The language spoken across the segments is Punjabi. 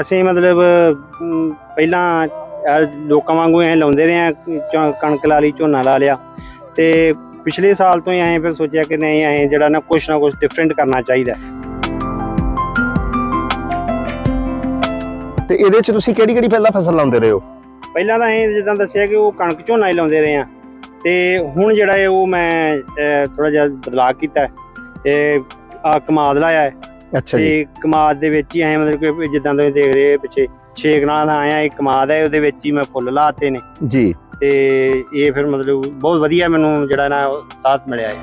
ਅਸੀਂ ਮਤਲਬ ਅਮ, ਪਹਿਲਾਂ ਅਹ, ਲੋਕਾਂ ਵਾਂਗੂ ਐ ਲਾਉਂਦੇ ਰਹੇ ਆ ਝ- ਕਣਕ ਲਾ ਲਈ ਝੋਨਾ ਲਾ ਲਿਆ। ਤੇ ਪਿਛਲੇ ਸਾਲ ਤੋਂ ਹੀ ਐਂ ਫਿਰ ਸੋਚਿਆ ਕਿ ਨਹੀਂ ਐਂ ਜਿਹੜਾ ਨਾ ਕੁਛ ਨਾ ਕੁਛ ਡਿਫਰੈਂਟ ਕਰਨਾ ਚਾਹੀਦਾ ਤੇ ਇਹਦੇ ਚ ਤੁਸੀਂ ਕਿਹੜੀ ਕਿਹੜੀ ਪਹਿਲਾਂ ਫਸਲ ਲਾਉਂਦੇ ਰਹੇ ਹੋ? ਪਹਿਲਾਂ ਤਾਂ ਐਂ ਜਿੱਦਾਂ ਦੱਸਿਆ ਕਿ ਉਹ ਕਣਕ ਝੋਨਾ ਹੀ ਲਾਉਂਦੇ ਰਹੇ ਆ। ਤੇ ਹੁਣ ਜਿਹੜਾ ਹੈ ਉਹ ਮੈਂ ਥੋੜਾ ਜਿਹਾ ਬਦਲਾਅ ਕੀਤਾ ਹੈ। ਤੇ ਆ ਕਮਾਦ ਲਾਇਆ ਹੈ। ਅੱਛਾ ਜੀ। ਤੇ ਕਮਾਦ ਦੇ ਵਿੱਚ ਹੀ ਐ ਮਤਲਬ ਕਿ ਜਿੱਦਾਂ ਤੁਸੀਂ ਦੇਖ ਰਹੇ ਪਿੱਛੇ ਛੇਕ ਨਾਲ ਆਇਆ ਇੱਕ ਕਮਾਦ ਹੈ ਉਹਦੇ ਵਿੱਚ ਹੀ ਮੈਂ ਫੁੱਲ ਲਾਤੇ ਨੇ। ਜੀ। ਤੇ ਇਹ ਫਿਰ ਮਤਲਬ ਬਹੁਤ ਵਧੀਆ ਮੈਨੂੰ ਜਿਹੜਾ ਨਾ ਸਾਥ ਮਿਲਿਆ ਹੈ।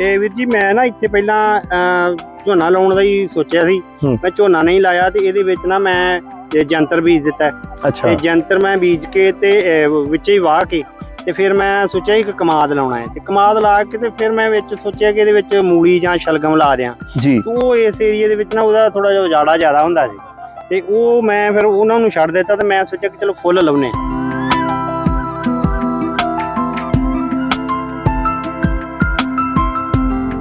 ਇਹ ਵੀਰ ਜੀ ਮੈਂ ਨਾ ਇੱਥੇ ਪਹਿਲਾਂ ਝੋਨਾ ਲਾਉਣ ਦਾ ਹੀ ਸੋਚਿਆ ਸੀ। ਮੈਂ ਝੋਨਾ ਨਹੀਂ ਲਾਇਆ ਤੇ ਇਹਦੇ ਵਿੱਚ ਨਾ ਮੈਂ ਜੰਤਰ ਬੀਜ ਦਿੱਤਾ। ਤੇ ਜੰਤਰ ਮੈਂ ਬੀਜ ਕੇ ਤੇ ਵਿੱਚ ਹੀ ਵਾਹ ਕੇ ਤੇ ਫਿਰ ਮੈਂ ਸੋਚਿਆ ਇੱਕ ਕਮਾਦ ਲਾਉਣਾ ਹੈ। ਤੇ ਕਮਾਦ ਲਾ ਕੇ ਤੇ ਫਿਰ ਮੈਂ ਵਿੱਚ ਸੋਚਿਆ ਕਿ ਇਹਦੇ ਵਿੱਚ ਮੂਲੀ ਜਾਂ ਸ਼ਲਗਮ ਲਾ ਦਿਆਂ। ਜੀ। ਤੇ ਉਹ ਇਸ ਏਰੀਏ ਦੇ ਵਿੱਚ ਨਾ ਉਹਦਾ ਥੋੜਾ ਜਿਹਾ ਉਜਾੜਾ ਜ਼ਿਆਦਾ ਹੁੰਦਾ ਸੀ। ਤੇ ਉਹ ਮੈਂ ਫਿਰ ਉਹਨਾਂ ਨੂੰ ਛੱਡ ਦਿੱਤਾ ਤੇ ਮੈਂ ਸੋਚਿਆ ਕਿ ਚਲੋ ਫੁੱਲ ਲਾਉਨੇ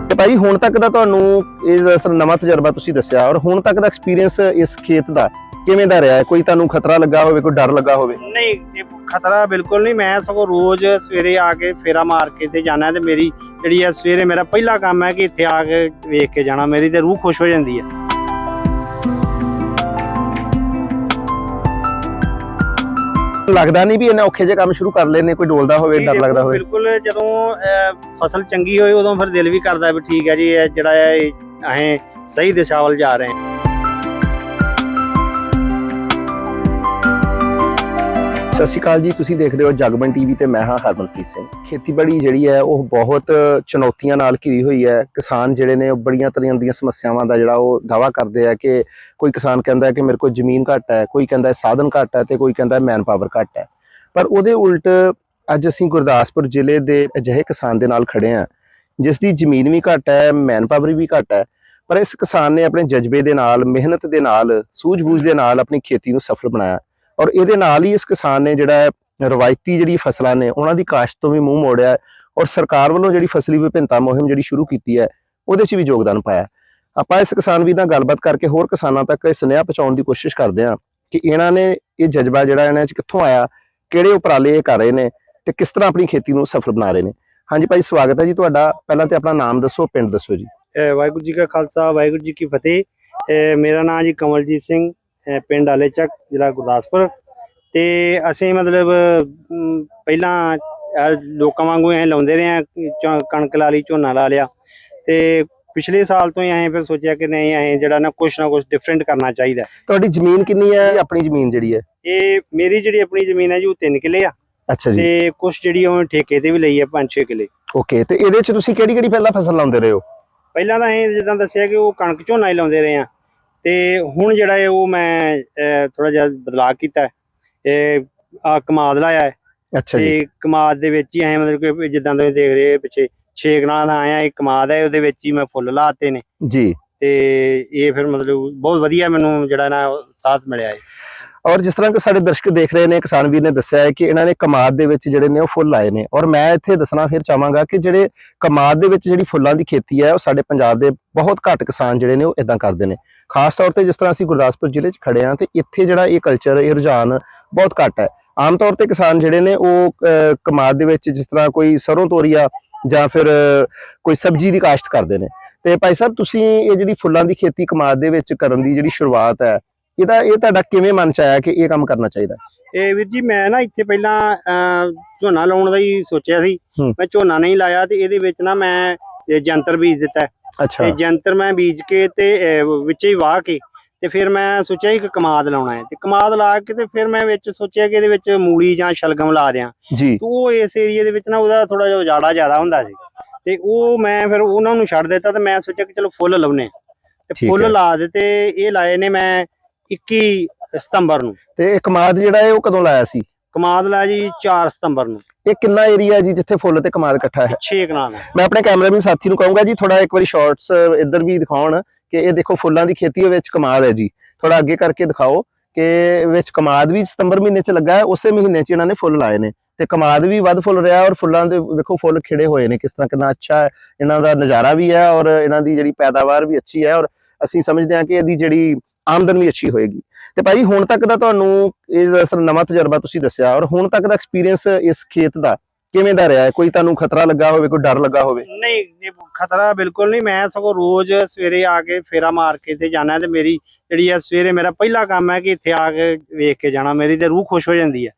ਤੇ ਭਾਈ ਹੁਣ ਤੱਕ ਦਾ ਤੁਹਾਨੂੰ ਇਹ ਅਸਲ ਨਵਾਂ ਤਜਰਬਾ ਤੁਸੀਂ ਦੱਸਿਆ ਔਰ ਹੁਣ ਤੱਕ ਦਾ ਐਕਸਪੀਰੀਅੰਸ ਇਸ ਖੇਤ ਦਾ ਕਿਵੇਂ ਦਾ ਰਿਹਾ ਕੋਈ ਤੁਹਾਨੂੰ ਖਤਰਾ ਲੱਗਾ ਹੋਵੇ ਕੋਈ ਡਰ ਲੱਗਾ ਹੋਵੇ? ਨਹੀਂ ਖਤਰਾ ਬਿਲਕੁਲ ਨਹੀਂ ਮੈਂ ਸਗੋਂ ਰੋਜ਼ ਸਵੇਰੇ ਆ ਕੇ ਫੇਰਾ ਮਾਰ ਕੇ ਤੇ ਜਾਣਾ ਤੇ ਮੇਰੀ ਜਿਹੜੀ ਆ ਸਵੇਰੇ ਮੇਰਾ ਪਹਿਲਾ ਕੰਮ ਹੈ ਕਿ ਇੱਥੇ ਆ ਕੇ ਵੇਖ ਕੇ ਜਾਣਾ ਮੇਰੀ ਤੇ ਰੂਹ ਖੁਸ਼ ਹੋ ਜਾਂਦੀ ਹੈ। ਲੱਗਦਾ ਨਹੀਂ ਵੀ ਇਹਨੇ ਔਖੇ ਜਿਹੇ ਕੰਮ ਸ਼ੁਰੂ ਕਰ ਲਏ ਨੇ ਕੋਈ ਡੋਲਦਾ ਹੋਵੇ ਡਰ ਲੱਗਦਾ ਹੋਵੇ। ਬਿਲਕੁਲ ਜਦੋਂ ਫਸਲ ਚੰਗੀ ਹੋਏ ਉਦੋਂ ਫਿਰ ਦਿਲ ਵੀ ਕਰਦਾ ਵੀ ਠੀਕ ਹੈ ਜੀ ਇਹ ਜਿਹੜਾ ਹੈ ਅਸੀਂ ਸਹੀ ਦਿਸ਼ਾ ਵੱਲ ਜਾ ਰਹੇ ਹਾਂ। ਸਤਿ ਸ਼੍ਰੀ ਅਕਾਲ ਜੀ, ਤੁਸੀਂ ਦੇਖ ਰਹੇ ਹੋ ਜਗਬਨ ਟੀਵੀ ਤੇ ਮੈਂ ਹਾਂ ਹਰਮਨਪ੍ਰੀਤ ਸਿੰਘ। ਖੇਤੀਬਾੜੀ ਜਿਹੜੀ ਹੈ, ਉਹ ਬਹੁਤ ਚੁਣੌਤੀਆਂ ਨਾਲ ਘਿਰੀ ਹੋਈ ਹੈ। ਕਿਸਾਨ ਜਿਹੜੇ ਨੇ, ਉਹ ਬੜੀਆਂ ਤਰ੍ਹਾਂ ਦੀਆਂ ਸਮੱਸਿਆਵਾਂ ਦਾ ਜਿਹੜਾ ਉਹ ਦਾਵਾ ਕਰਦੇ ਆ ਕਿ ਕੋਈ ਕਿਸਾਨ ਕਹਿੰਦਾ ਹੈ ਕਿ ਮੇਰੇ ਕੋਲ ਜ਼ਮੀਨ ਘੱਟ ਹੈ, ਕੋਈ ਕਹਿੰਦਾ ਸਾਧਨ ਘੱਟ ਹੈ ਤੇ ਕੋਈ ਕਹਿੰਦਾ ਮੈਨ ਪਾਵਰ ਘੱਟ ਹੈ। ਪਰ ਉਹਦੇ ਉਲਟ ਅੱਜ ਅਸੀਂ ਗੁਰਦਾਸਪੁਰ ਜ਼ਿਲ੍ਹੇ ਦੇ ਅਜਿਹੇ ਕਿਸਾਨ ਦੇ ਨਾਲ ਖੜੇ ਆ ਜਿਸ ਦੀ ਜ਼ਮੀਨ ਵੀ ਘੱਟ ਹੈ ਮੈਨ ਪਾਵਰ ਵੀ ਘੱਟ ਹੈ। ਪਰ ਇਸ ਕਿਸਾਨ ਨੇ ਆਪਣੇ ਜਜ਼ਬੇ ਦੇ ਨਾਲ, ਮਿਹਨਤ ਦੇ ਨਾਲ, ਸੂਝ-ਬੂਝ ਦੇ ਨਾਲ ਆਪਣੀ ਖੇਤੀ ਨੂੰ ਸਫਲ ਬਣਾਇਆ। ਔਰ ਇਹਦੇ ਨਾਲ ਹੀ ਇਸ ਕਿਸਾਨ ਨੇ ਜਿਹੜਾ ਹੈ, ਰਵਾਇਤੀ ਜਿਹੜੀ ਫਸਲਾਂ ਨੇ, ਉਹਨਾਂ ਦੀ ਕਾਸ਼ਤ ਤੋਂ ਵੀ ਮੂੰਹ ਮੋੜਿਆ ਔਰ ਸਰਕਾਰ ਵੱਲੋਂ ਜਿਹੜੀ ਫਸਲੀ ਵਿਭਿੰਨਤਾ ਮੁਹਿੰਮ ਜਿਹੜੀ ਸ਼ੁਰੂ ਕੀਤੀ ਹੈ, ਉਹਦੇ 'ਚ ਵੀ ਯੋਗਦਾਨ ਪਾਇਆ ਆਪਾਂ ਇਸ ਕਿਸਾਨ ਵੀ ਨਾਲ ਗੱਲਬਾਤ ਕਰਕੇ ਹੋਰ ਕਿਸਾਨਾਂ ਤੱਕ ਇਹ ਸੁਨੇਹਾ ਪਹੁੰਚਾਉਣ ਦੀ ਕੋਸ਼ਿਸ਼ ਕਰਦੇ ਹਾਂ ਕਿ ਇਹਨਾਂ ਨੇ ਇਹ ਜਜ਼ਬਾ ਜਿਹੜਾ ਇਹਨਾਂ 'ਚ ਕਿੱਥੋਂ ਆਇਆ, ਕਿਹੜੇ ਉਪਰਾਲੇ ਇਹ ਕਰ ਰਹੇ ਨੇ ਤੇ ਕਿਸ ਤਰ੍ਹਾਂ ਆਪਣੀ ਖੇਤੀ ਨੂੰ ਸਫਲ ਬਣਾ ਰਹੇ ਨੇ। ਹਾਂਜੀ ਭਾਈ, ਸਵਾਗਤ ਹੈ ਜੀ ਤੁਹਾਡਾ। ਪਹਿਲਾਂ ਤੇ ਆਪਣਾ ਨਾਮ ਦੱਸੋ, ਪਿੰਡ ਦੱਸੋ ਜੀ। ਵਾਹਿਗੁਰੂ ਜੀ ਕਾ ਖਾਲਸਾ, ਵਾਹਿਗੁਰੂ ਜੀ ਕੀ ਫਤਿਹ। ਮੇਰਾ ਨਾਮ ਜੀ ਕਮਲਜੀਤ ਸਿੰਘ। ਪਿੰਡ ਆਲੇਚੱਕ ਜ਼ਿਲ੍ਹਾ ਗੁਰਦਾਸਪੁਰ। ਤੇ ਅਸੀਂ ਮਤਲਬ ਪਹਿਲਾਂ ਲੋਕਾਂ ਵਾਂਗੂ ਐ ਲਾਉਂਦੇ ਰਹੇ ਆ ਕਣਕ ਲਾ ਲਈ ਝੋਨਾ ਲਾ ਲਿਆ। ਤੇ ਪਿਛਲੇ ਸਾਲ ਤੋਂ ਹੀ ਐਂ ਫਿਰ ਸੋਚਿਆ ਕਿ ਨਹੀਂ ਐਂ ਜਿਹੜਾ ਨਾ ਕੁਛ ਨਾ ਕੁਛ ਡਿਫਰੈਂਟ ਕਰਨਾ ਚਾਹੀਦਾ। ਤੁਹਾਡੀ ਜ਼ਮੀਨ ਕਿੰਨੀ ਹੈ ਆਪਣੀ ਜ਼ਮੀਨ ਜਿਹੜੀ ਹੈ? ਇਹ ਮੇਰੀ ਜਿਹੜੀ ਆਪਣੀ ਜ਼ਮੀਨ ਹੈ ਜੀ ਉਹ 3 ਕਿੱਲੇ ਆ। ਅੱਛਾ ਜੀ। ਤੇ ਕੁਛ ਜਿਹੜੀ ਉਹ ਠੇਕੇ ਤੇ ਵੀ ਲਈ ਆ 5-6 ਕਿੱਲੇ। ਓਕੇ ਤੇ ਇਹਦੇ 'ਚ ਤੁਸੀਂ ਕਿਹੜੀ ਕਿਹੜੀ ਪਹਿਲਾਂ ਫਸਲ ਲਾਉਂਦੇ ਰਹੇ ਹੋ? ਪਹਿਲਾਂ ਤਾਂ ਐਂ ਜਿੱਦਾਂ ਦੱਸਿਆ ਕਿ ਉਹ ਕਣਕ ਝੋਨਾ ਹੀ ਲਾਉਂਦੇ ਰਹੇ ਆ। ਤੇ ਹੁਣ ਜਿਹੜਾ ਹੈ ਉਹ ਮੈਂ ਥੋੜਾ ਜਿਹਾ ਬਦਲਾਅ ਕੀਤਾ ਹੈ। ਇਹ ਆ ਕਮਾਦ ਲਾਇਆ ਹੈ। ਅੱਛਾ ਜੀ। ਤੇ ਕਮਾਦ ਦੇ ਵਿੱਚ ਹੀ ਐ ਮਤਲਬ ਕਿ ਜਿੱਦਾਂ ਤੁਸੀਂ ਦੇਖ ਰਹੇ ਪਿੱਛੇ ਛੇਕ ਨਾਲ ਦਾ ਆਇਆ ਇੱਕ ਕਮਾਦ ਹੈ ਉਹਦੇ ਵਿੱਚ ਹੀ ਮੈਂ ਫੁੱਲ ਲਾਤੇ ਨੇ। ਜੀ। ਤੇ ਇਹ ਫਿਰ ਮਤਲਬ ਬਹੁਤ ਵਧੀਆ ਮੈਨੂੰ ਜਿਹੜਾ ਨਾ ਸਾਥ ਮਿਲਿਆ ਹੈ। ਔਰ ਜਿਸ ਤਰ੍ਹਾਂ ਕਿ ਸਾਡੇ ਦਰਸ਼ਕ ਦੇਖ ਰਹੇ ਨੇ, ਕਿਸਾਨ ਵੀਰ ਨੇ ਦੱਸਿਆ ਹੈ ਕਿ ਇਹਨਾਂ ਨੇ ਕਮਾਦ ਦੇ ਵਿੱਚ ਜਿਹੜੇ ਨੇ ਉਹ ਫੁੱਲ ਲਾਏ ਨੇ। ਔਰ ਮੈਂ ਇੱਥੇ ਦੱਸਣਾ ਫਿਰ ਚਾਹਾਂਗਾ ਕਿ ਜਿਹੜੇ ਕਮਾਦ ਦੇ ਵਿੱਚ ਜਿਹੜੀ ਫੁੱਲਾਂ ਦੀ ਖੇਤੀ ਹੈ, ਉਹ ਸਾਡੇ ਪੰਜਾਬ ਦੇ ਬਹੁਤ ਘੱਟ ਕਿਸਾਨ ਜਿਹੜੇ ਨੇ ਉਹ ਇਦਾਂ ਕਰਦੇ ਨੇ। ਖਾਸ ਤੌਰ ਤੇ ਜਿਸ ਤਰ੍ਹਾਂ ਅਸੀਂ ਗੁਰਦਾਸਪੁਰ ਜ਼ਿਲ੍ਹੇ 'ਚ ਖੜੇ ਹਾਂ, ਤੇ ਇੱਥੇ ਜਿਹੜਾ ਇਹ ਕਲਚਰ ਇਹ ਰੁਝਾਨ ਬਹੁਤ ਘੱਟ ਹੈ। ਆਮ ਤੌਰ ਤੇ ਕਿਸਾਨ ਜਿਹੜੇ ਨੇ ਉਹ ਕਮਾਦ ਦੇ ਵਿੱਚ ਜਿਸ ਤਰ੍ਹਾਂ ਕੋਈ ਸਰੋਂ ਤੋਰੀਆ ਜਾਂ ਫਿਰ ਕੋਈ ਸਬਜ਼ੀ ਦੀ ਕਾਸ਼ਤ ਕਰਦੇ ਨੇ। ਤੇ ਭਾਈ ਸਾਹਿਬ, ਤੁਸੀਂ ਇਹ ਜਿਹੜੀ ਫੁੱਲਾਂ ਦੀ ਖੇਤੀ ਕਮਾਦ ਦੇ ਵਿੱਚ ਕਰਨ ਦੀ ਜਿਹੜੀ ਸ਼ੁਰੂਆਤ ਹੈ ਇਹਦਾ ਇਹ ਤੁਹਾਡਾ ਕਿਵੇਂ ਮਨ ਚ ਆਇਆ ਕਿ ਇਹ ਕੰਮ ਕਰਨਾ ਚਾਹੀਦਾ? ਇਹ ਵੀਰ ਜੀ ਮੈਂ ਨਾ ਇੱਥੇ ਪਹਿਲਾਂ ਝੋਨਾ ਲਾਉਣ ਦਾ ਹੀ ਸੋਚਿਆ ਸੀ। ਮੈਂ ਝੋਨਾ ਨਹੀਂ ਲਾਇਆ ਤੇ ਇਹਦੇ ਵਿੱਚ ਨਾ ਮੈਂ ਜੰਤਰ ਬੀਜ ਦਿੱਤਾ। ਅੱਛਾ। ਤੇ ਜੰਤਰ ਮੈਂ ਬੀਜ ਕੇ ਤੇ ਵਿੱਚ ਹੀ ਵਾਹ ਕੇ ਤੇ ਫਿਰ ਮੈਂ ਸੋਚਿਆ ਇੱਕ ਕਮਾਦ ਲਾਉਣਾ ਹੈ। ਤੇ ਕਮਾਦ ਲਾ ਕੇ ਤੇ ਫਿਰ ਮੈਂ ਵਿੱਚ ਸੋਚਿਆ ਕਿ ਇਹਦੇ ਵਿੱਚ ਮੂਲੀ ਜਾਂ ਸ਼ਲਗਮ ਲਾ ਦਿਆਂ। ਜੀ। ਤੇ ਉਹ ਇਸ ਏਰੀਏ ਦੇ ਵਿੱਚ ਨਾ ਉਹਦਾ ਥੋੜਾ ਜਿਹਾ ਉਜਾੜਾ ਜ਼ਿਆਦਾ ਹੁੰਦਾ ਸੀ। ਤੇ ਉਹ ਮੈਂ ਫਿਰ ਉਹਨਾਂ ਨੂੰ ਛੱਡ ਦਿੱਤਾ ਤੇ ਮੈਂ ਸੋਚਿਆ ਕਿ ਚਲੋ ਫੁੱਲ ਲਾਉਨੇ ਤੇ। ਫੁੱਲ ਲਾ ਦਿੱਤੇ ਇਹ ਲਾਏ ਨੇ ਮੈਂ 21 ਸਤੰਬਰ ਨੂੰ। ਤੇ ਇਹ ਕਮਾਦ ਜਿਹੜਾ ਹੈ ਉਹ ਕਦੋਂ ਲਾਇਆ ਸੀ? ਕਮਾਦ ਲਾਇਆ ਜੀ 4 ਸਤੰਬਰ ਨੂੰ। ਇਹ ਕਿੰਨਾ ਏਰੀਆ ਜੀ ਜਿੱਥੇ ਫੁੱਲ ਤੇ ਕਮਾਦ ਇਕੱਠਾ ਹੈ? 6 ਕਨਾਲ ਮੈਂ ਆਪਣੇ ਕੈਮਰਾਮੈਨ ਸਾਥੀ ਨੂੰ ਕਹੂੰਗਾ ਜੀ ਥੋੜਾ ਇੱਕ ਵਾਰੀ ਸ਼ਾਰਟਸ ਇੱਧਰ ਵੀ ਦਿਖਾਉਣ ਕਿ ਇਹ ਦੇਖੋ ਫੁੱਲਾਂ ਦੀ ਖੇਤੀ ਵਿੱਚ ਕਮਾਦ ਹੈ ਜੀ। ਥੋੜਾ ਅੱਗੇ ਕਰਕੇ ਦਿਖਾਓ ਕਿ ਵਿੱਚ ਕਮਾਦ ਵੀ ਸਤੰਬਰ ਮਹੀਨੇ 'ਚ ਲੱਗਾ ਹੈ ਉਸੇ ਮਹੀਨੇ 'ਚ ਇਹਨਾਂ ਨੇ ਫੁੱਲ ਲਾਏ ਨੇ। ਤੇ ਕਮਾਦ ਵੀ ਵੱਧ ਫੁੱਲ ਰਿਹਾ ਔਰ ਫੁੱਲਾਂ ਦੇ ਵੇਖੋ ਫੁੱਲ ਖਿੜੇ ਹੋਏ ਨੇ ਕਿਸ ਤਰ੍ਹਾਂ ਕਿੰਨਾ ਅੱਛਾ ਹੈ ਇਹਨਾਂ ਦਾ ਨਜ਼ਾਰਾ ਵੀ ਹੈ ਔਰ ਇਹਨਾਂ ਦੀ ਜਿਹੜੀ ਪੈਦਾਵਾਰ ਵੀ ਅੱਛੀ ਹੈ ਔਰ ਅਸੀਂ ਸਮਝਦੇ ਹਾਂ ਕਿ ਇਹਦੀ ਜਿਹੜੀ ਆਮਦਨ ਵੀ ਅੱਛੀ ਹੋਏਗੀ। ਤੇ ਭਾਈ ਹੁਣ ਤੱਕ ਦਾ ਤੁਹਾਨੂੰ ਇਹ ਨਵਾਂ ਤਜਰਬਾ ਤੁਸੀਂ ਦੱਸਿਆ ਔਰ ਹੁਣ ਤੱਕ ਦਾ ਐਕਸਪੀਰੀਅੰਸ ਇਸ ਖੇਤ ਦਾ ਕਿਵੇਂ ਦਾ ਰਿਹਾ ਕੋਈ ਤੁਹਾਨੂੰ ਖਤਰਾ ਲੱਗਾ ਹੋਵੇ, ਕੋਈ ਡਰ ਲੱਗਾ ਹੋਵੇ? ਨਹੀਂ ਖਤਰਾ ਬਿਲਕੁਲ ਨਹੀਂ। ਮੈਂ ਸਗੋਂ ਰੋਜ਼ ਸਵੇਰੇ ਆ ਕੇ ਫੇਰਾ ਮਾਰ ਕੇ ਤੇ ਜਾਣਾ ਤੇ ਮੇਰੀ ਜਿਹੜੀ ਆ ਸਵੇਰੇ ਮੇਰਾ ਪਹਿਲਾ ਕੰਮ ਹੈ ਕਿ ਇੱਥੇ ਆ ਕੇ ਵੇਖ ਕੇ ਜਾਣਾ। ਮੇਰੀ ਤੇ ਰੂਹ ਖੁਸ਼ ਹੋ ਜਾਂਦੀ ਹੈ।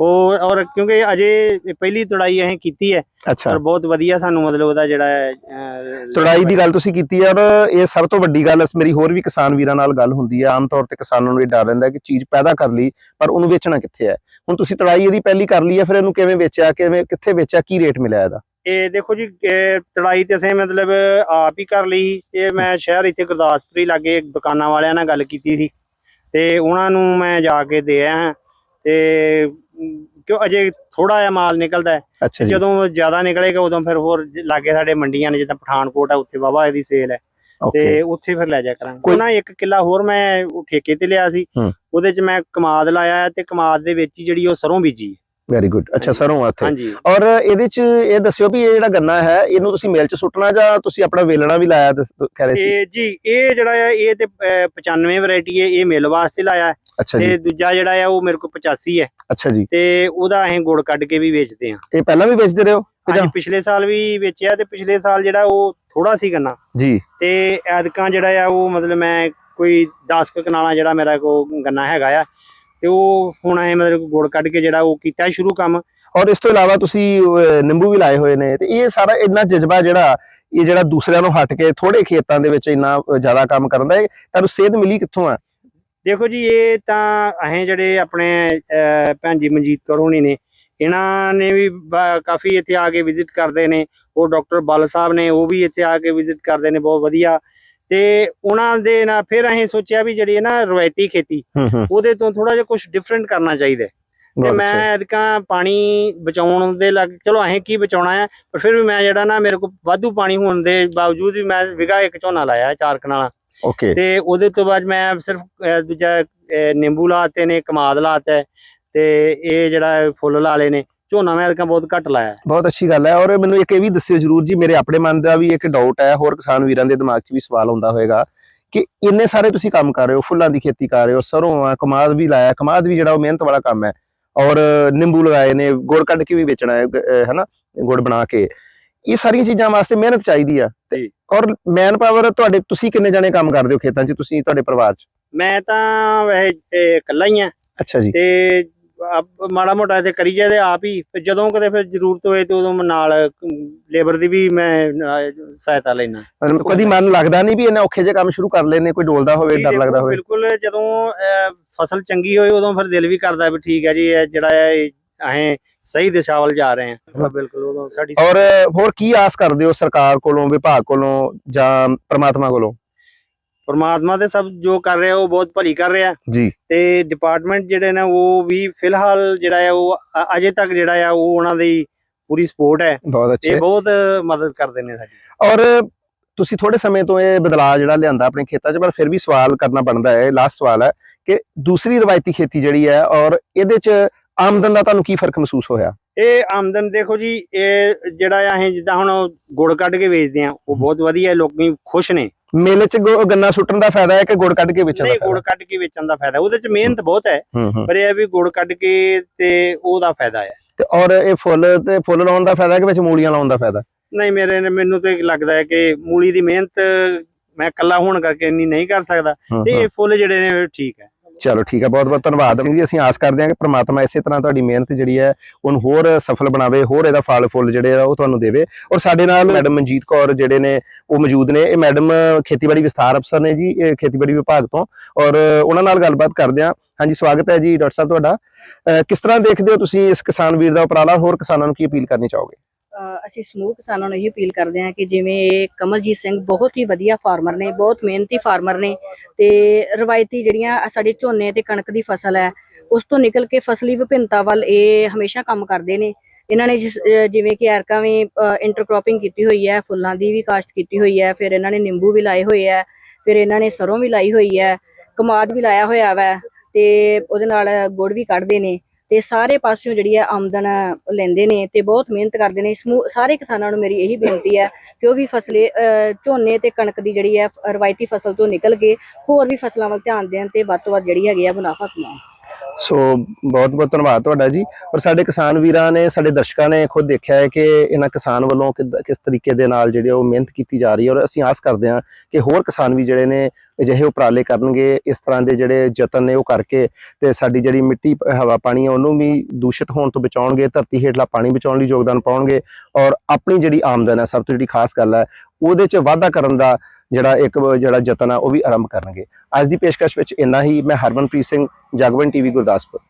ਉਹ ਔਰ ਕਿਉਂਕਿ ਅਜੇ ਪਹਿਲੀ ਤੁੜਾਈ ਅਸੀਂ ਕੀਤੀ ਹੈ। ਅੱਛਾ। ਪਰ ਬਹੁਤ ਵਧੀਆ ਸਾਨੂੰ ਮਤਲਬ ਉਹਦਾ ਜਿਹੜਾ ਹੈ, ਤੁੜਾਈ ਦੀ ਗੱਲ ਤੁਸੀਂ ਕੀਤੀ ਹੈ ਔਰ ਇਹ ਸਭ ਤੋਂ ਵੱਡੀ ਗੱਲ ਮੇਰੀ ਹੋਰ ਵੀ ਕਿਸਾਨ ਵੀਰਾਂ ਨਾਲ ਗੱਲ ਹੁੰਦੀ ਹੈ। ਆਮ ਤੌਰ ਤੇ ਕਿਸਾਨਾਂ ਨੂੰ ਇਹ ਡਰ ਰਹਿੰਦਾ ਕਿ ਚੀਜ਼ ਪੈਦਾ ਕਰ ਲਈ ਪਰ ਉਹਨੂੰ ਵੇਚਣਾ ਕਿੱਥੇ ਹੈ? ਹੁਣ ਤੁਸੀਂ ਤੁੜਾਈ ਇਹਦੀ ਪਹਿਲੀ ਕਰ ਲਈ ਹੈ ਫਿਰ ਇਹਨੂੰ ਕਿਵੇਂ ਵੇਚਿਆ ਕਿਵੇਂ ਕਿੱਥੇ ਵੇਚਿਆ ਕੀ ਰੇਟ ਮਿਲਿਆ ਇਹਦਾ? ਇਹ ਦੇਖੋ ਜੀ ਤੜਾਈ ਤੇ ਅਸੀਂ ਮਤਲਬ ਆਪ ਹੀ ਕਰ ਲਈ। ਇਹ ਮੈਂ ਸ਼ਹਿਰ ਇੱਥੇ ਗੁਰਦਾਸਪੁਰੀ ਲਾਗੇ ਦੁਕਾਨਾਂ ਵਾਲਿਆਂ ਨਾਲ ਗੱਲ ਕੀਤੀ ਸੀ। ਤੇ ਉਹਨਾਂ ਨੂੰ ਮੈਂ ਜਾ ਕੇ ਦੇ ਆਇਆ। ਤੇ ਕਿਉਂ ਅਜੇ ਥੋੜਾ ਜਿਹਾ ਮਾਲ ਨਿਕਲਦਾ ਹੈ। ਜਦੋਂ ਜ਼ਿਆਦਾ ਨਿਕਲੇਗਾ ਉਦੋਂ ਫਿਰ ਹੋਰ ਲਾਗੇ ਸਾਡੇ ਮੰਡੀਆਂ ਨੇ ਜਿੱਦਾਂ ਪਠਾਨਕੋਟ ਆ ਉੱਥੇ ਵਾਵਾ ਇਹਦੀ ਸੇਲ ਹੈ। ਤੇ ਉੱਥੇ ਫਿਰ ਲੈ ਜਾ ਕਰਾਂਗੇ। ਕੋਈ- ਉਹਨਾਂ ਇੱਕ ਕਿੱਲਾ ਹੋਰ ਮੈਂ ਠੇਕੇ ਤੇ ਲਿਆ ਸੀ। ਉਹਦੇ ਚ ਮੈਂ ਕਮਾਦ ਲਾਇਆ ਤੇ ਕਮਾਦ ਦੇ ਵਿੱਚ ਹੀ ਜਿਹੜੀ ਉਹ ਸਰੋਂ ਬੀਜੀ। ਵੈਰੀ ਗੁੱਡ ਅੱਛਾ ਹਾਂਜੀ। ਸਰੋਂ ਆ ਹਾਂਜੀ। ਔਰ ਇਹਦੇ ਚ ਇਹ ਦੱਸਿਓ ਵੀ ਇਹ ਜਿਹੜਾ ਗੰਨਾ ਹੈ ਇਹਨੂੰ ਤੁਸੀਂ ਮੇਲ ਚ ਸੁੱਟਣਾ ਜਾਂ ਤੁਸੀਂ ਆਪਣਾ ਵੇਲਣਾ ਵੀ ਲਾਇਆ ਕਹਿ ਰਹੇ ਸੀ? ਇਹ ਜੀ ਇਹ ਜਿਹੜਾ ਹੈ ਇਹ ਤੇ ਅਹ, 95 ਵੈਰਾਈਟੀ ਹੈ ਇਹ ਮਿਲ ਵਾਸਤੇ ਲਾਇਆ ਤੇ ਦੂਜਾ ਜਿਹੜਾ ਹੈ ਉਹ ਮੇਰੇ ਕੋਲ 85 ਹੈ। ਅੱਛਾ ਜੀ। ਤੇ ਉਹਦਾ ਅਸੀਂ ਗੁੜ ਕੱਢ ਕੇ ਵੀ ਵੇਚਦੇ ਹਾਂ। ਇਹ ਪਹਿਲਾਂ ਵੀ ਵੇਚਦੇ ਰਹੇ ਹੋ? ਕਿ ਅੱਜ ਜਾਂ ਪਿਛਲੇ ਸਾਲ ਵੀ ਵੇਚਿਆ ਤੇ ਪਿਛਲੇ ਸਾਲ ਜਿਹੜਾ ਉਹ ਥੋੜਾ ਸੀ ਗੰਨਾ। ਜੀ। ਤੇ ਐਦਕਾਂ ਜਿਹੜਾ ਆ ਉਹ ਮਤਲਬ ਮੈਂ ਕੋਈ 10 ਕੁ ਕਨਾਲਾਂ ਜਿਹੜਾ ਮੇਰਾ ਕੋ ਗੰਨਾ ਹੈਗਾ ਆ ਤੇ ਉਹ ਹੁਣ ਐ ਮਤਲਬ ਗੁੜ ਕੱਢ ਕੇ ਜਿਹੜਾ ਉਹ ਕੀਤਾ ਸ਼ੁਰੂ ਕੰਮ। ਔਰ ਇਸ ਤੋਂ ਇਲਾਵਾ ਤੁਸੀਂ ਨਿੰਬੂ ਵੀ ਲਾਏ ਹੋਏ ਨੇ ਤੇ ਇਹ ਸਾਰਾ ਇੰਨਾ ਜਜ਼ਬਾ ਜਿਹੜਾ ਇਹ ਜਿਹੜਾ ਦੂਸਰਿਆਂ ਨੂੰ ਹਟ ਕੇ ਥੋੜੇ ਖੇਤਾਂ ਦੇ ਵਿੱਚ ਇੰਨਾ ਜ਼ਿਆਦਾ ਕੰਮ ਕਰਨ ਦਾ ਤੁਹਾਨੂੰ ਸੇਧ ਮਿਲੀ ਕਿੱਥੋਂ ਆ? ਦੇਖੋ ਜੀ ਇਹ ਤਾਂ ਅਸੀਂ ਜਿਹੜੇ ਆਪਣੇ ਭੈਣ ਜੀ ਮਨਜੀਤ ਕੌਰ ਹੋਣੀ ਨੇ ਇਹਨਾਂ ਨੇ ਵੀ ਕਾਫੀ ਇੱਥੇ ਆ ਕੇ ਵਿਜ਼ਿਟ ਕਰਦੇ ਨੇ। ਉਹ ਡਾਕਟਰ ਬਲ ਸਾਹਿਬ ਨੇ ਉਹ ਵੀ ਇੱਥੇ ਆ ਕੇ ਵਿਜ਼ਿਟ ਕਰਦੇ ਨੇ ਬਹੁਤ ਵਧੀਆ। ਤੇ ਉਹਨਾਂ ਦੇ ਨਾਲ ਫਿਰ ਅਸੀਂ ਸੋਚਿਆ ਵੀ ਜਿਹੜੀ ਹੈ ਨਾ ਰਵਾਇਤੀ ਖੇਤੀ ਉਹਦੇ ਤੋਂ ਥੋੜਾ ਜਿਹਾ ਕੁਝ ਡਿਫਰੈਂਟ ਕਰਨਾ ਚਾਹੀਦਾ। ਤੇ ਮੈਂ ਅੱਛਾ। ਐਦਕਾਂ ਪਾਣੀ ਬਚਾਉਣ ਦੇ ਲੱਗ ਚਲੋ ਅਸੀਂ ਕੀ ਬਚਾਉਣਾ ਹੈ ਪਰ ਫਿਰ ਵੀ ਮੈਂ ਜਿਹੜਾ ਨਾ ਮੇਰੇ ਕੋਲ ਵਾਧੂ ਪਾਣੀ ਹੋਣ ਦੇ ਬਾਵਜੂਦ ਵੀ ਮੈਂ ਵਿਗਾ ਇੱਕ ਝੋਨਾ ਲਾਇਆ ਚਾਰ ਕਨਾਲਾਂ ਓਕੇ ਤੇ ਉਹਦੇ ਤੋਂ ਬਾਅਦ ਮੈਂ ਸਿਰਫ ਦੂਜਾ ਨਿੰਬੂ ਲਾਤੇ ਨੇ ਕਮਾਦ ਲਾਤਾ ਤੇ ਇਹ ਜਿਹੜਾ ਫੁੱਲ ਲਾ ਲਏ ਨੇ ਝੋਨਾ ਮੈਂ ਐਦਕਾਂ ਬਹੁਤ ਘੱਟ ਲਾਇਆ। ਬਹੁਤ ਅੱਛੀ ਗੱਲ ਹੈ ਔਰ ਮੈਨੂੰ ਇੱਕ ਇਹ ਵੀ ਦੱਸਿਓ ਜਰੂਰ ਜੀ ਮੇਰੇ ਆਪਣੇ ਮਨ ਦਾ ਵੀ ਇੱਕ ਡਾਊਟ ਹੈ ਹੋਰ ਕਿਸਾਨ ਵੀਰਾਂ ਦੇ ਦਿਮਾਗ 'ਚ ਵੀ ਸਵਾਲ ਆਉਂਦਾ ਹੋਵੇਗਾ ਕਿ ਇੰਨੇ ਸਾਰੇ ਤੁਸੀਂ ਕੰਮ ਕਰ ਰਹੇ ਹੋ ਫੁੱਲਾਂ ਦੀ ਖੇਤੀ ਕਰ ਰਹੇ ਹੋ ਸਰੋਂ ਆ ਕਮਾਦ ਵੀ ਲਾਇਆ ਕਮਾਦ ਵੀ ਜਿਹੜਾ ਉਹ ਮਿਹਨਤ ਵਾਲਾ ਕੰਮ ਹੈ ਔਰ ਨਿੰਬੂ ਲਗਾਏ ਨੇ ਗੁੜ ਕੱਢ ਕੇ ਵੀ ਵੇਚਣਾ ਹੈ ਹੈਨਾ ਗੁੜ ਬਣਾ ਕੇ ਇਹ ਸਾਰੀਆਂ ਚੀਜ਼ਾਂ ਵਾਸਤੇ ਮਿਹਨਤ ਚਾਹੀਦੀ ਆ ਤੇ। ਔਰ ਮੈਨ ਪਾਵਰ ਤੁਹਾਡੇ ਤੁਸੀਂ ਕਿੰਨੇ ਜਣੇ ਕੰਮ ਕਰਦੇ ਹੋ ਖੇਤਾਂ 'ਚ ਤੁਸੀਂ ਤੁਹਾਡੇ ਪਰਿਵਾਰ 'ਚ ਮੈਂ ਤਾਂ ਵੈਸੇ ਇਕੱਲਾ ਹੀ ਆ ਅੱਛਾ ਜੀ ਤੇ ਆਪ- ਮਾੜਾ ਮੋਟਾ ਤੇ ਕਰੀ ਜਾਂਦੇ ਆਪ ਹੀ ਤੇ ਜਦੋਂ ਕਦੇ ਫਿਰ ਜ਼ਰੂਰਤ ਹੋਏ ਤੇ ਉਦੋਂ ਮੈਂ ਨਾਲ ਲੇਬਰ ਦੀ ਵੀ ਮੈਂ ਸਹਾਇਤਾ ਲੈਣਾ ਮਤਲਬ ਕਦੀ ਮਨ ਲੱਗਦਾ ਨਹੀਂ ਵੀ ਇਹਨੇ ਔਖੇ ਜਿਹੇ ਕੰਮ ਸ਼ੁਰੂ ਕਰ ਲੈਨੇ ਕੋਈ ਡੋਲਦਾ ਹੋਵੇ ਡਰ ਲੱਗਦਾ ਹੋਵੇ। ਬਿਲਕੁਲ ਜਦੋਂ ਅਹ, ਫਸਲ ਚੰਗੀ ਹੋਏ ਉਦੋਂ ਫਿਰ ਦਿਲ ਵੀ ਕਰਦਾ ਵੀ ਠੀਕ ਹੈ ਜੀ ਇਹ ਜਿਹੜਾ ਹੈ ਇਹ ਅਸੀਂ ਸਹੀ ਦਿਸ਼ਾ ਵੱਲ ਜਾ ਰਹੇ ਹਾਂ। ਬਿਲਕੁਲ ਉਦੋਂ ਸਾਡੀ ਔਰ ਹੋਰ ਕੀ ਆਸ ਕਰਦੇ ਹੋ ਸਰਕਾਰ ਕੋਲੋਂ ਵਿਭਾਗ ਕੋਲੋਂ ਜਾਂ ਪ੍ਰਮਾਤਮਾ ਕੋਲੋਂ? ਪਰਮਾਤਮਾ ਤੇ ਸਭ ਜੋ ਕਰ ਰਿਹਾ ਉਹ ਬਹੁਤ ਭਲੀ ਕਰ ਰਿਹਾ। ਜੀ। ਤੇ ਡਿਪਾਰਟਮੈਂਟ ਜਿਹੜੇ ਨੇ ਉਹ ਵੀ ਫਿਲਹਾਲ ਜਿਹੜਾ ਹੈ ਉਹ ਅ- ਅਜੇ ਤੱਕ ਜਿਹੜਾ ਹੈ ਉਹ ਉਹਨਾਂ ਦੀ ਪੂਰੀ ਸਪੋਰਟ ਹੈ। ਬਹੁਤ ਅੱਛੇ। ਇਹ ਬਹੁਤ ਮਦਦ ਕਰਦੇ ਨੇ ਸਾਡੀ। ਔਰ ਤੁਸੀਂ ਥੋੜੇ ਸਮੇਂ ਤੋਂ ਇਹ ਬਦਲਾਅ ਜਿਹੜਾ ਲਿਆਂਦਾ ਆਪਣੇ ਖੇਤਾਂ 'ਚ ਪਰ ਫਿਰ ਵੀ ਸਵਾਲ ਕਰਨਾ ਬਣਦਾ ਹੈ ਲਾਸਟ ਸਵਾਲ ਹੈ ਕਿ ਦੂਸਰੀ ਰਵਾਇਤੀ ਖੇਤੀ ਜਿਹੜੀ ਹੈ ਔਰ ਇਹਦੇ 'ਚ ਆਮਦਨ ਦਾ ਤੁਹਾਨੂੰ ਕੀ ਫ਼ਰਕ ਮਹਿਸੂਸ ਹੋਇਆ? ਇਹ ਆਮਦਨ ਦੇਖੋ ਜੀ ਇਹ ਜਿਹੜਾ ਆ ਅਸੀਂ ਜਿੱਦਾਂ ਹੁਣ ਗੁੜ ਕੱਢ ਕੇ ਵੇਚਦੇ ਆ ਉਹ ਬਹੁਤ ਵਧੀਆ ਲੋਕੀ ਖੁਸ਼ ਨੇ। ਮੇਲੇ 'ਚ ਗੰਨਾ ਸੁੱਟਣ ਦਾ ਫਾਇਦਾ ਹੈ ਕਿ ਗੁੜ ਕੱਢ ਕੇ ਵੇਚਣ ਦਾ ਨਹੀਂ ਗੁੜ ਕੱਢ ਕੇ ਵੇਚਣ ਦਾ ਫਾਇਦਾ। ਉਹਦੇ ਚ ਮਿਹਨਤ ਬਹੁਤ ਹੈ ਪਰ ਇਹ ਵੀ ਗੁੜ ਕੱਢ ਕੇ ਤੇ ਉਹਦਾ ਫਾਇਦਾ ਹੈ। ਤੇ ਔਰ ਇਹ ਫੁੱਲ ਤੇ ਫੁੱਲ ਲਾਉਣ ਦਾ ਫਾਇਦਾ ਹੈ ਕਿ ਵਿੱਚ ਮੂਲੀਆਂ ਲਾਉਣ ਦਾ ਫਾਇਦਾ? ਨਹੀਂ ਮੇਰੇ ਮੈਨੂੰ ਤੇ ਲੱਗਦਾ ਹੈ ਕਿ ਮੂਲੀ ਦੀ ਮਿਹਨਤ ਮੈਂ ਇਕੱਲਾ ਹੋਣ ਕਰਕੇ ਇੰਨੀ ਨਹੀਂ ਕਰ ਸਕਦਾ। ਤੇ। ਇਹ ਫੁੱਲ ਜਿਹੜੇ ਨੇ ਠੀਕ ਹੈ। ਚਲੋ ਠੀਕ ਹੈ ਬਹੁਤ ਬਹੁਤ ਧੰਨਵਾਦ। ਜੀ ਅਸੀਂ ਆਸ ਕਰਦੇ ਹਾਂ ਕਿ ਪ੍ਰਮਾਤਮਾ ਇਸੇ ਤਰ੍ਹਾਂ ਤੁਹਾਡੀ ਮਿਹਨਤ ਜਿਹੜੀ ਹੈ ਉਹਨੂੰ ਹੋਰ ਸਫਲ ਬਣਾਵੇ ਹੋਰ ਇਹਦਾ ਫਲ ਫੁੱਲ ਜਿਹੜੇ ਆ ਉਹ ਤੁਹਾਨੂੰ ਦੇਵੇ। ਔਰ ਸਾਡੇ ਨਾਲ ਮੈਡਮ ਮਨਜੀਤ ਕੌਰ ਜਿਹੜੇ ਨੇ ਉਹ ਮੌਜੂਦ ਨੇ। ਇਹ ਮੈਡਮ ਖੇਤੀਬਾੜੀ ਵਿਸਥਾਰ ਅਫਸਰ ਨੇ ਜੀ ਇਹ ਖੇਤੀਬਾੜੀ ਵਿਭਾਗ ਤੋਂ। ਔਰ ਉਹਨਾਂ ਨਾਲ ਗੱਲਬਾਤ ਕਰਦੇ ਹਾਂ। ਹਾਂਜੀ ਸਵਾਗਤ ਹੈ ਜੀ ਡਾਕਟਰ ਸਾਹਿਬ ਤੁਹਾਡਾ। ਕਿਸ ਤਰ੍ਹਾਂ ਦੇਖਦੇ ਹੋ ਤੁਸੀਂ ਇਸ ਕਿਸਾਨ ਵੀਰ ਦਾ ਉਪਰਾਲਾ? ਹੋਰ ਕਿਸਾਨਾਂ ਨੂੰ ਕੀ ਅਪੀਲ ਕਰਨੀ ਚਾਹੋਗੇ? ਅਸੀਂ ਸਮੂਹ ਕਿਸਾਨਾਂ ਨੂੰ ਇਹ ਅਪੀਲ ਕਰਦੇ ਹਾਂ ਕਿ ਜਿਵੇਂ ਇਹ ਕਮਲਜੀਤ ਸਿੰਘ ਬਹੁਤ ਹੀ ਵਧੀਆ ਫਾਰਮਰ ਨੇ, ਬਹੁਤ ਮਿਹਨਤੀ ਫਾਰਮਰ ਨੇ ਤੇ ਰਵਾਇਤੀ ਜਿਹੜੀਆਂ ਸਾਡੇ ਝੋਨੇ ਤੇ ਕਣਕ ਦੀ ਫਸਲ ਹੈ, ਉਸ ਤੋਂ ਨਿਕਲ ਕੇ ਫਸਲੀ ਵਿਭਿੰਨਤਾ ਵੱਲ ਇਹ ਹਮੇਸ਼ਾ ਕੰਮ ਕਰਦੇ ਨੇ। ਇਹਨਾਂ ਨੇ ਜਿਸ ਜਿਵੇਂ ਕਿ ਐਰਕਾ ਵੀ ਇੰਟਰਕ੍ਰੋਪਿੰਗ ਕੀਤੀ ਹੋਈ ਹੈ, ਫੁੱਲਾਂ ਦੀ ਵੀ ਕਾਸ਼ਤ ਕੀਤੀ ਹੋਈ ਹੈ, ਫਿਰ ਇਹਨਾਂ ਨੇ ਨਿੰਬੂ ਵੀ ਲਾਏ ਹੋਏ ਹੈ, ਫਿਰ ਇਹਨਾਂ ਨੇ ਸਰੋਂ ਵੀ ਲਾਈ ਹੋਈ ਹੈ, ਕਮਾਦ ਵੀ ਲਾਇਆ ਹੋਇਆ ਵੈ ਤੇ ਉਹਦੇ ਨਾਲ ਗੁੜ ਵੀ ਕੱਢਦੇ ਨੇ। ਤੇ ਸਾਰੇ ਪਾਸਿਓਂ ਜਿਹੜੀ ਹੈ ਆਮਦਨ ਲੈਂਦੇ ਨੇ ਤੇ ਬਹੁਤ ਮਿਹਨਤ ਕਰਦੇ ਨੇ। ਸਮੂਹ ਸਾਰੇ ਕਿਸਾਨਾਂ ਨੂੰ ਮੇਰੀ ਇਹੀ ਬੇਨਤੀ ਹੈ ਕਿ ਉਹ ਵੀ ਫਸਲੇ ਝੋਨੇ ਤੇ ਕਣਕ ਦੀ ਜਿਹੜੀ ਹੈ ਰਵਾਇਤੀ ਫਸਲ ਤੋਂ ਨਿਕਲ ਕੇ ਹੋਰ ਵੀ ਫਸਲਾਂ ਵੱਲ ਧਿਆਨ ਦੇਣ ਤੇ ਵੱਧ ਤੋਂ ਵੱਧ ਜਿਹੜੀ ਹੈਗੀ ਆ ਮੁਨਾਫਾ ਕਮਾਉਣ। ਸੋ ਬਹੁਤ ਬਹੁਤ ਧੰਨਵਾਦ ਤੁਹਾਡਾ ਜੀ। ਔਰ ਸਾਡੇ ਕਿਸਾਨ ਵੀਰਾਂ ਨੇ, ਸਾਡੇ ਦਰਸ਼ਕਾਂ ਨੇ ਖੁਦ ਦੇਖਿਆ ਹੈ ਕਿ ਇਹਨਾਂ ਕਿਸਾਨ ਵੱਲੋਂ ਕਿੱਦ- ਕਿਸ ਤਰੀਕੇ ਦੇ ਨਾਲ ਜਿਹੜੇ ਉਹ ਮਿਹਨਤ ਕੀਤੀ ਜਾ ਰਹੀ ਹੈ। ਔਰ ਅਸੀਂ ਆਸ ਕਰਦੇ ਹਾਂ ਕਿ ਹੋਰ ਕਿਸਾਨ ਵੀ ਜਿਹੜੇ ਨੇ ਅਜਿਹੇ ਉਪਰਾਲੇ ਕਰਨਗੇ, ਇਸ ਤਰ੍ਹਾਂ ਦੇ ਜਿਹੜੇ ਯਤਨ ਨੇ ਉਹ ਕਰਕੇ ਤੇ ਸਾਡੀ ਜਿਹੜੀ ਮਿੱਟੀ, ਹਵਾ, ਪਾਣੀ ਹੈ ਉਹਨੂੰ ਵੀ ਦੂਸ਼ਿਤ ਹੋਣ ਤੋਂ ਬਚਾਉਣਗੇ, ਧਰਤੀ ਹੇਠਲਾ ਪਾਣੀ ਬਚਾਉਣ ਲਈ ਯੋਗਦਾਨ ਪਾਉਣਗੇ। ਔਰ ਆਪਣੀ ਜਿਹੜੀ ਆਮਦਨ ਹੈ, ਸਭ ਤੋਂ ਜਿਹੜੀ ਖਾਸ ਗੱਲ ਹੈ, ਉਹਦੇ 'ਚ ਵਾਧਾ ਕਰਨ ਦਾ ਜਿਹੜਾ ਇੱਕ ਜਿਹੜਾ ਯਤਨ ਆ ਉਹ ਵੀ ਆਰੰਭ ਕਰਨਗੇ। ਅੱਜ ਦੀ ਪੇਸ਼ਕਸ਼ ਵਿੱਚ ਇੰਨਾ ਹੀ। ਮੈਂ ਹਰਮਨਪ੍ਰੀਤ ਸਿੰਘ, ਜਗਵਨ ਟੀਵੀ, ਗੁਰਦਾਸਪੁਰ।